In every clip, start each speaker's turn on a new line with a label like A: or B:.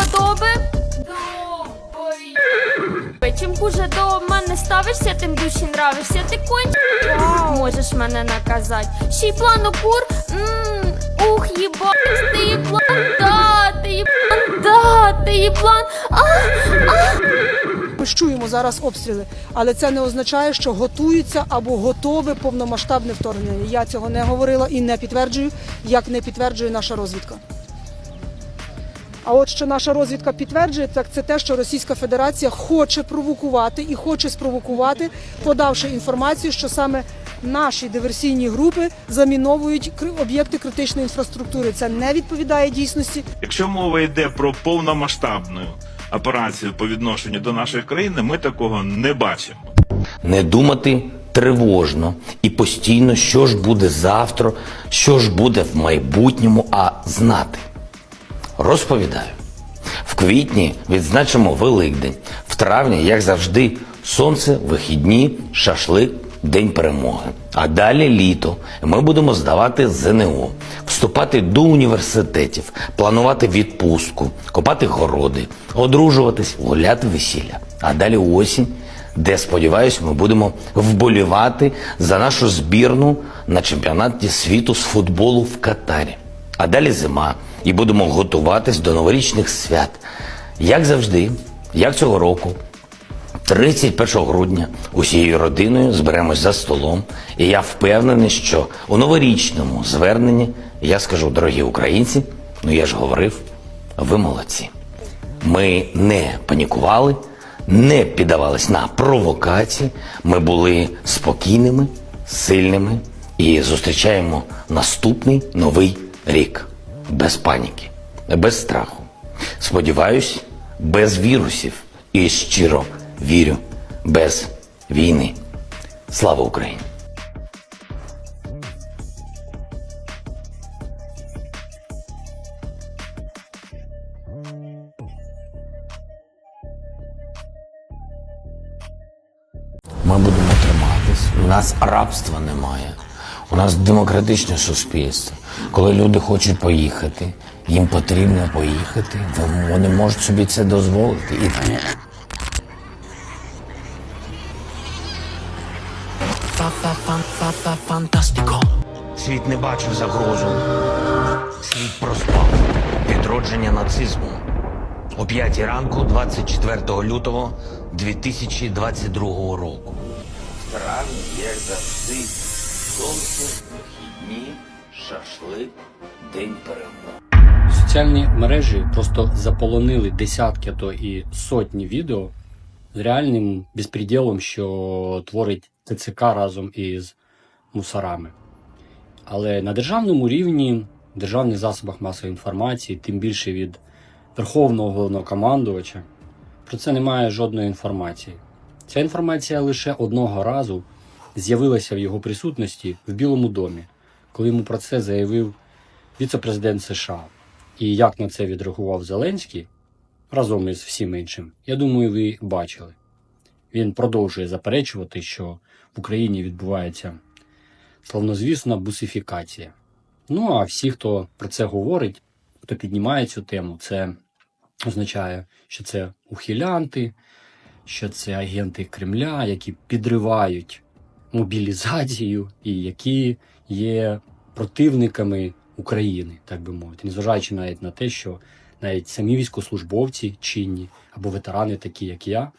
A: вподоби? Чим хуже до мене ставишся, тим душі нравишся. Ти конь можеш мене наказати. Ще й план кур. Ух, їбать, ти їблан, да, ти їблан, да, ти їблан. А,
B: Ми ж чуємо зараз обстріли, але це не означає, що готуються або готове повномасштабне вторгнення. Я цього не говорила і не підтверджую, як не підтверджує наша розвідка. А от що наша розвідка підтверджує, так це те, що Російська Федерація хоче провокувати і хоче спровокувати, подавши інформацію, що саме наші диверсійні групи заміновують об'єкти критичної інфраструктури. Це не відповідає дійсності.
C: Якщо мова йде про повномасштабну операцію по відношенню до нашої країни, ми такого не бачимо.
D: не думати тривожно і постійно, що ж буде завтра, що ж буде в майбутньому, а знати. Розповідаю. В квітні відзначимо Великдень. В травні, як завжди, сонце, вихідні, шашлик, День перемоги. А далі літо. Ми будемо здавати ЗНО, вступати до університетів, планувати відпустку, копати городи, одружуватись, гуляти весілля. А далі осінь, де, сподіваюсь, ми будемо вболівати за нашу збірну на чемпіонаті світу з футболу в Катарі. А далі зима, і будемо готуватись до новорічних свят. Як завжди, як цього року, 31 грудня усією родиною зберемось за столом, і я впевнений, що у новорічному зверненні я скажу, дорогі українці, ну я ж говорив, ви молодці. Ми не панікували, не піддавались на провокації. Ми були спокійними, сильними і зустрічаємо наступний новий рік без паніки, без страху. Сподіваюсь, без вірусів і щиро вірю, без війни. Слава Україні! Ми будемо триматись. У нас рабства немає. У нас демократичне суспільство. Коли люди хочуть поїхати, їм потрібно поїхати. Вони- можуть собі це дозволити. І
E: Fantastico.
D: світ не бачив загрозу. Світ проспав відродження нацизму. О 5 ранку, 24 лютого 2022 року. Травні, як завжди, сонце, вихідні, шашлик, день перемоги.
F: Соціальні мережі просто заполонили десятки, а то і сотні відео з реальним безпреділом, що творить ТЦК разом із мусорами. Але на державному рівні, в державних засобах масової інформації, тим більше від Верховного головнокомандувача, про це немає жодної інформації. Ця інформація лише одного разу з'явилася в його присутності в Білому домі, коли йому про це заявив віце-президент США. І як на це відреагував Зеленський разом із всім іншим, я думаю, ви бачили. Він продовжує заперечувати, що в Україні відбувається славнозвісна бусифікація. Ну а всі, хто про це говорить, хто піднімає цю тему, це означає, що це ухилянти, що це агенти Кремля, які підривають мобілізацію і які є противниками України, так би мовити, незважаючи навіть на те, що навіть самі військовослужбовці чинні або ветерани, такі як я,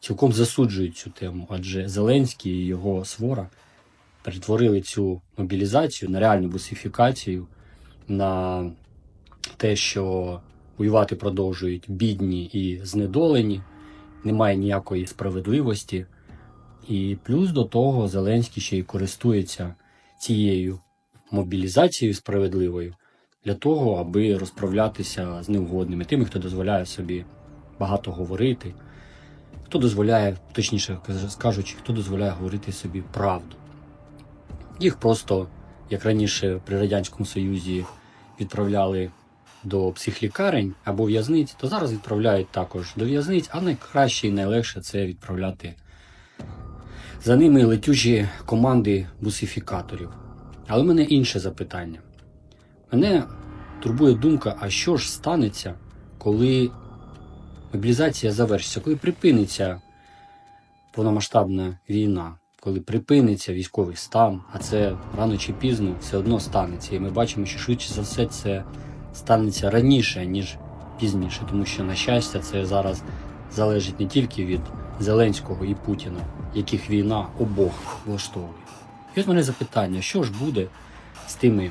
F: цілком засуджують цю тему, адже Зеленський і його свора перетворили цю мобілізацію на реальну бусифікацію, на те, що воювати продовжують бідні і знедолені, немає ніякої справедливості. І плюс до того Зеленський ще й користується цією мобілізацією справедливою для того, аби розправлятися з невгодними, тими, хто дозволяє собі багато говорити, хто дозволяє, точніше скажучи, хто дозволяє говорити собі правду. Їх просто, як раніше при Радянському Союзі, відправляли до психлікарень або в'язниць, то зараз відправляють також до в'язниць, а найкраще і найлегше це відправляти за ними летючі команди бусифікаторів. Але в мене інше запитання. Мене турбує думка, а що ж станеться, коли мобілізація завершиться, коли припиниться повномасштабна війна, коли припиниться військовий стан, а це рано чи пізно все одно станеться. І ми бачимо, що швидше за все це станеться раніше, ніж пізніше, тому що, на щастя, це зараз залежить не тільки від Зеленського і Путіна, яких війна обох влаштовує. І от мене запитання: що ж буде з тими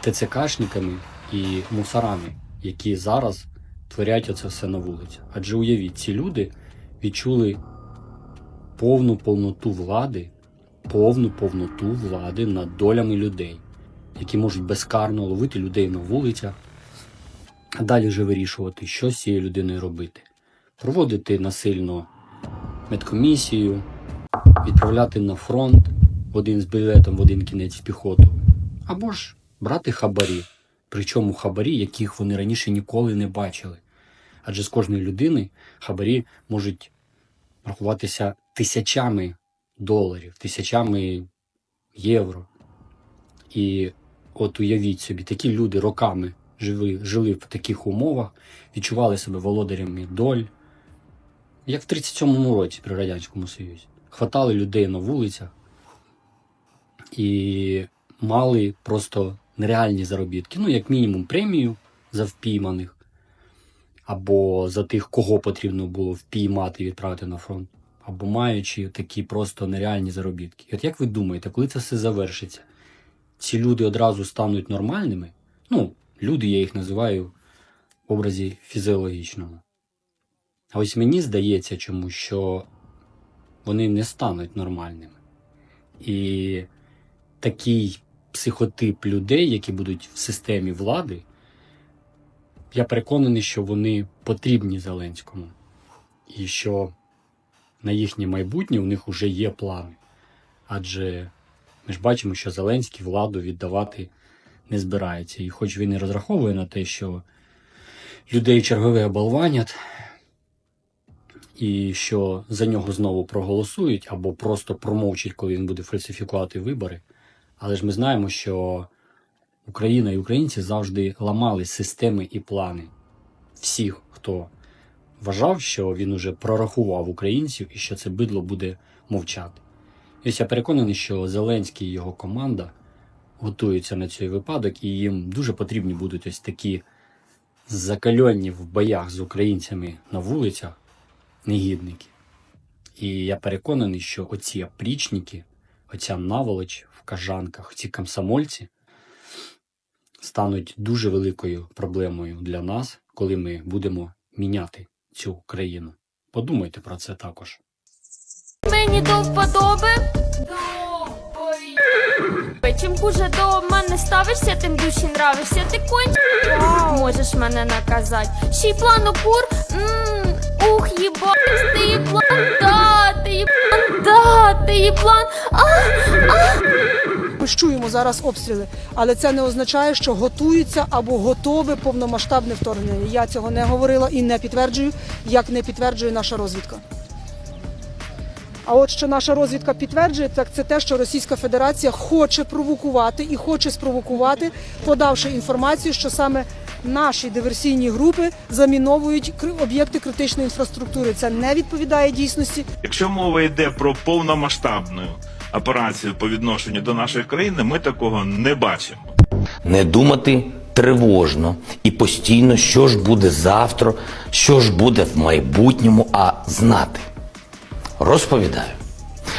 F: ТЦКшниками і мусорами, які зараз творять оце все на вулиці? Адже уявіть, ці люди відчули повну повноту влади, повну повноту влади над долями людей, які можуть безкарно ловити людей на вулицях, а далі вже вирішувати, що з цією людиною робити. Проводити насильно медкомісію, відправляти на фронт один з білетом в один кінець в піхоту, або ж брати хабарі, причому хабарі, яких вони раніше ніколи не бачили. Адже з кожної людини хабарі можуть рахуватися тисячами доларів, тисячами євро. І от уявіть собі, такі люди роками жили, жили в таких умовах, відчували себе володарями доль, як в 37-му році при Радянському Союзі. Хватали людей на вулицях і мали просто нереальні заробітки. Ну, як мінімум, премію за впійманих, або за тих, кого потрібно було впіймати і відправити на фронт, або маючи такі просто нереальні заробітки. І от як ви думаєте, коли це все завершиться, ці люди одразу стануть нормальними? Ну, люди, я їх називаю в образі фізіологічному. А ось мені здається чому, що вони не стануть нормальними. І такий психотип людей, які будуть в системі влади, я переконаний, що вони потрібні Зеленському. І що на їхнє майбутнє у них вже є плани. Адже ми ж бачимо, що Зеленський владу віддавати не збирається. І хоч він і розраховує на те, що людей чергове оболванять, і що за нього знову проголосують або просто промовчать, коли він буде фальсифікувати вибори. Але ж ми знаємо, що Україна і українці завжди ламали системи і плани всіх, хто вважав, що він уже прорахував українців і що це бидло буде мовчати. І ось я переконаний, що Зеленський і його команда готуються на цей випадок, і їм дуже потрібні будуть ось такі закальонні в боях з українцями на вулицях негідники. І я переконаний, що оці опрічники, оця наволоч в кажанках, ці комсомольці стануть дуже великою проблемою для нас, коли ми будемо міняти цю країну. Подумайте про це також.
A: Мені до вподоби. Чим хуже до мене ставишся, тим душі нравишся. Ти конь можеш мене наказати. Ще й плану кур. Ух, ти їблан, да, ти їблан, да, ти їблан. А, а.
B: Ми чуємо зараз обстріли, але це не означає, що готується або готове повномасштабне вторгнення. Я цього не говорила і не підтверджую, як не підтверджує наша розвідка. А от що наша розвідка підтверджує, так це те, що Російська Федерація хоче провокувати і хоче спровокувати, подавши інформацію, що саме наші диверсійні групи заміновують кри- об'єкти критичної інфраструктури. Це не відповідає дійсності.
C: Якщо мова йде про повномасштабну операцію по відношенню до нашої країни, ми такого не бачимо.
D: не думати тривожно і постійно, що ж буде завтра, що ж буде в майбутньому, а знати. Розповідаю.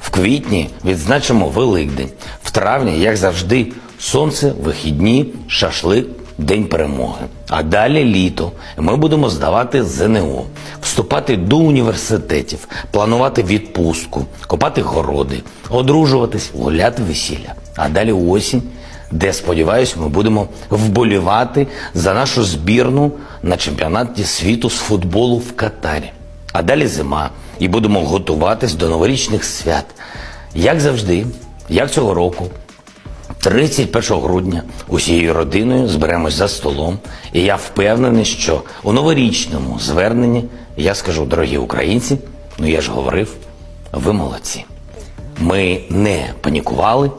D: В квітні відзначимо Великдень. В травні, як завжди, сонце, вихідні, шашлик, День перемоги. А далі літо. Ми будемо здавати ЗНО, вступати до університетів, планувати відпустку, копати городи, одружуватись, гуляти весілля. А далі осінь, де, сподіваюся, ми будемо вболівати за нашу збірну на чемпіонаті світу з футболу в Катарі. А далі зима, і будемо готуватись до новорічних свят. Як завжди, як цього року, 31 грудня усією родиною зберемось за столом, і я впевнений, що у новорічному зверненні я скажу, дорогі українці, ну я ж говорив, ви молодці. Ми не панікували,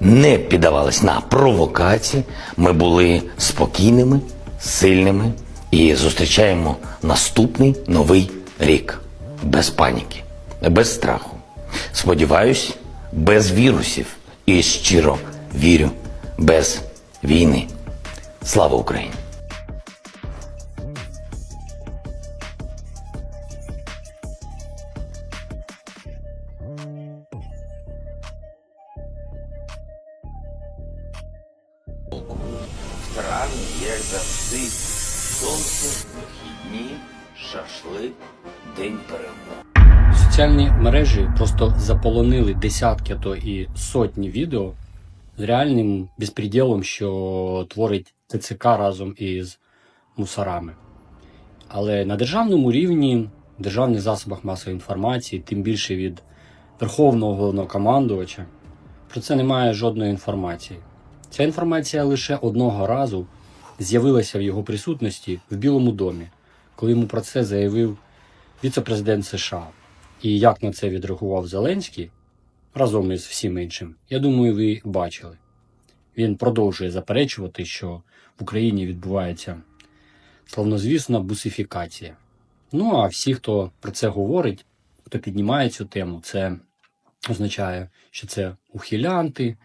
D: не піддавались на провокації. Ми були спокійними, сильними І зустрічаємо наступний новий рік без паніки, без страху. Сподіваюсь, без вірусів і щиро вірю, без війни. Слава Україні! В травні, як завжди, сонце, вихідні, шашлик, день перемоги.
F: Соціальні мережі просто заполонили десятки, то і сотні відео з реальним безпреділом, що творить ТЦК разом із мусорами. Але на державному рівні, в державних засобах масової інформації, тим більше від Верховного головнокомандувача, про це немає жодної інформації. Ця інформація лише одного разу з'явилася в його присутності в Білому домі, коли йому про це заявив віце-президент США. І як на це відреагував Зеленський разом із всім іншим, я думаю, ви бачили. Він продовжує заперечувати, що в Україні відбувається славнозвісна бусифікація. Ну а всі, хто про це говорить, хто піднімає цю тему, це означає, що це ухилянти,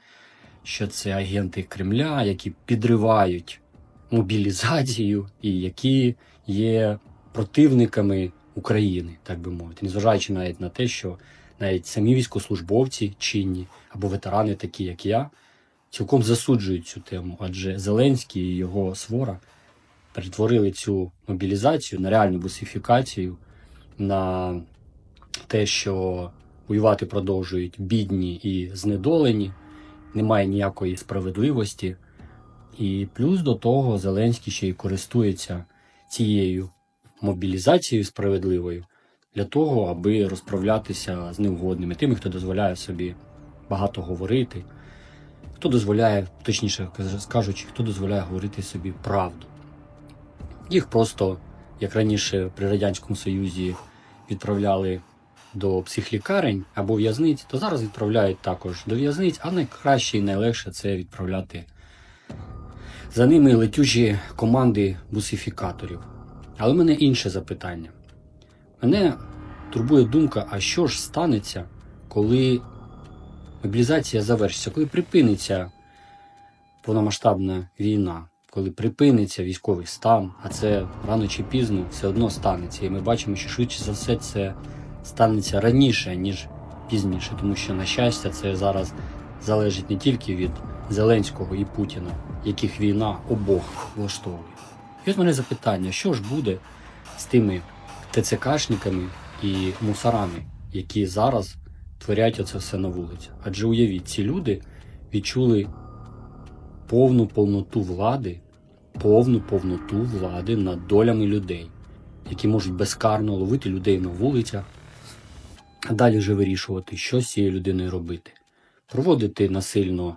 F: що це агенти Кремля, які підривають мобілізацію і які є противниками України, так би мовити, незважаючи навіть на те, що навіть самі військовослужбовці чинні або ветерани, такі як я, цілком засуджують цю тему, адже Зеленський і його свора перетворили цю мобілізацію на реальну бусифікацію, на те, що воювати продовжують бідні і знедолені, немає ніякої справедливості. І плюс до того Зеленський ще й користується цією мобілізацією справедливою для того, аби розправлятися з невгодними, тими, хто дозволяє собі багато говорити, хто дозволяє, точніше скажучи, хто дозволяє говорити собі правду. Їх просто, як раніше при Радянському Союзі, відправляли до психлікарень або в'язниць, то зараз відправляють також до в'язниць, а найкраще і найлегше це відправляти за ними летючі команди бусифікаторів. Але в мене інше запитання. Мене турбує думка, а що ж станеться, коли мобілізація завершиться, коли припиниться повномасштабна війна, коли припиниться військовий стан, а це рано чи пізно все одно станеться. І ми бачимо, що швидше за все це станеться раніше, ніж пізніше, тому що, на щастя, це зараз залежить не тільки від Зеленського і Путіна, яких війна обох влаштовує. І от мене запитання: що ж буде з тими ТЦКшниками і мусорами, які зараз творять оце все на вулиці? Адже уявіть, ці люди відчули повну повноту влади, повну повноту влади над долями людей, які можуть безкарно ловити людей на вулицях, а далі вже вирішувати, що з цією людиною робити. Проводити насильно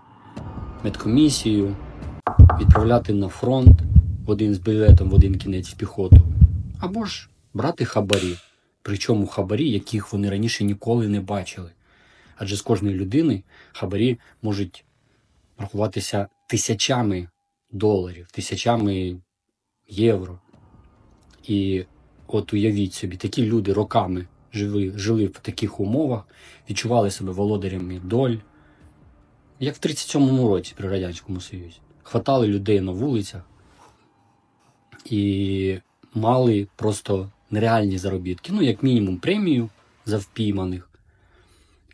F: медкомісію, відправляти на фронт в один з білетом в один кінець в піхоту, або ж брати хабарі, причому хабарі, яких вони раніше ніколи не бачили. Адже з кожної людини хабарі можуть рахуватися тисячами доларів, тисячами євро. І от уявіть собі, такі люди роками жили, жили в таких умовах, відчували себе володарями доль, як в 37-му році при Радянському Союзі. Хватали людей на вулицях і мали просто нереальні заробітки. Ну, як мінімум, премію за впійманих,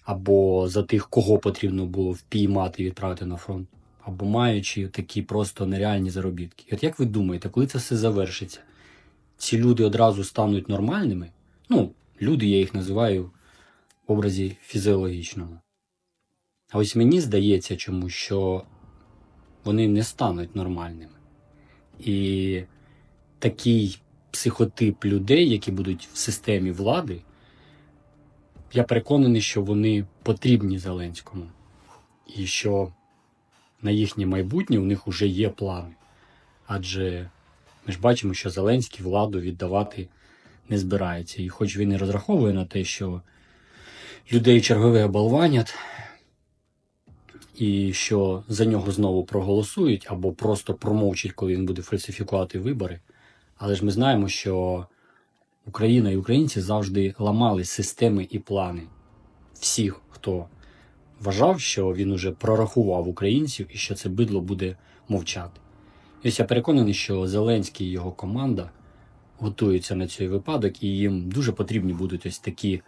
F: або за тих, кого потрібно було впіймати і відправити на фронт, або маючи такі просто нереальні заробітки. І от як ви думаєте, коли це все завершиться, ці люди одразу стануть нормальними? Ну, люди, я їх називаю в образі фізіологічному. А ось мені здається, чому що вони не стануть нормальними. І такий психотип людей, які будуть в системі влади, я переконаний, що вони потрібні Зеленському. І що на їхнє майбутнє у них вже є плани. Адже ми ж бачимо, що Зеленський владу віддавати не збирається. І хоч він і розраховує на те, що людей чергове оболванять, і що за нього знову проголосують або просто промовчать, коли він буде фальсифікувати вибори. Але ж ми знаємо, що Україна і українці завжди ламали системи і плани всіх, хто вважав, що він уже прорахував українців і що це бидло буде мовчати. І ось я переконаний, що Зеленський і його команда готуються на цей випадок, і їм дуже потрібні будуть ось такі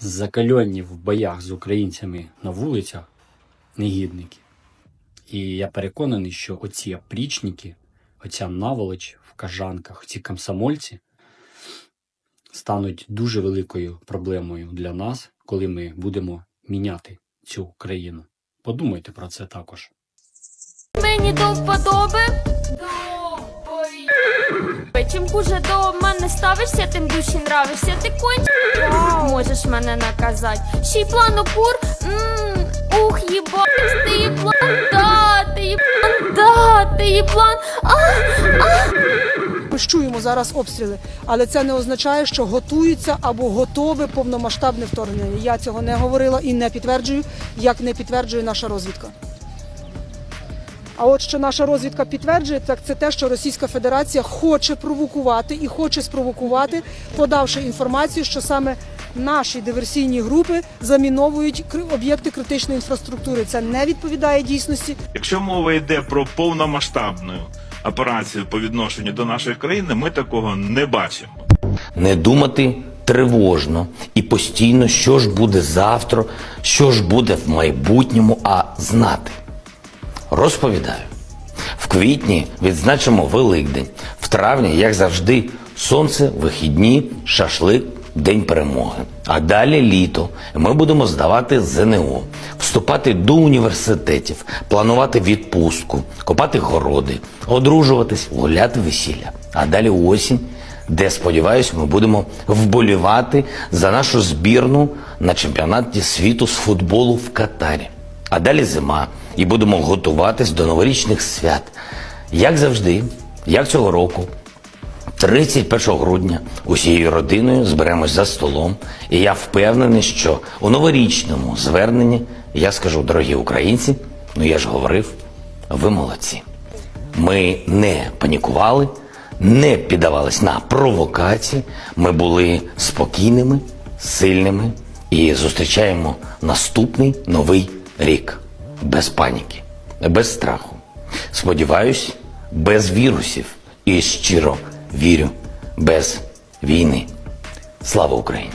F: закальонні в боях з українцями на вулицях негідники. І я переконаний, що оці опрічники, оця наволоч кажанках, ці комсомольці стануть дуже великою проблемою для нас, коли ми будемо міняти цю країну. Подумайте про це також.
A: Мені до вподоби. Чим хуже до мене ставишся, тим душі нравишся. Ти конь можеш мене наказати. Ще й плану кур. Ух, їбать, ти їблан, да, ти їблан. А,
B: Ми ж чуємо зараз обстріли, але це не означає, що готується або готове повномасштабне вторгнення. Я цього не говорила і не підтверджую, як не підтверджує наша розвідка. А от що наша розвідка підтверджує, так це те, що Російська Федерація хоче провокувати і хоче спровокувати, подавши інформацію, що саме наші диверсійні групи заміновують об'єкти критичної інфраструктури. Це не відповідає дійсності.
C: Якщо мова йде про повномасштабну операцію по відношенню до нашої країни, ми такого не бачимо.
D: не думати тривожно і постійно, що ж буде завтра, що ж буде в майбутньому, а знати. Розповідаю. В квітні відзначимо Великдень. В травні, як завжди, сонце, вихідні, шашлик, День перемоги. А далі літо. Ми будемо здавати ЗНО, вступати до університетів, планувати відпустку, копати городи, одружуватись, гуляти весілля. А далі осінь, де, сподіваюсь, ми будемо вболівати за нашу збірну на чемпіонаті світу з футболу в Катарі. А далі зима, і будемо готуватись до новорічних свят. Як завжди, як цього року, 31 грудня усією родиною зберемось за столом, і я впевнений, що у новорічному зверненні я скажу, дорогі українці, ну я ж говорив, ви молодці. Ми не панікували, не піддавались на провокації. Ми були спокійними, сильними і зустрічаємо наступний новий рік без паніки, без страху. Сподіваюсь, без вірусів і щиро вірю, без війни. Слава Україні!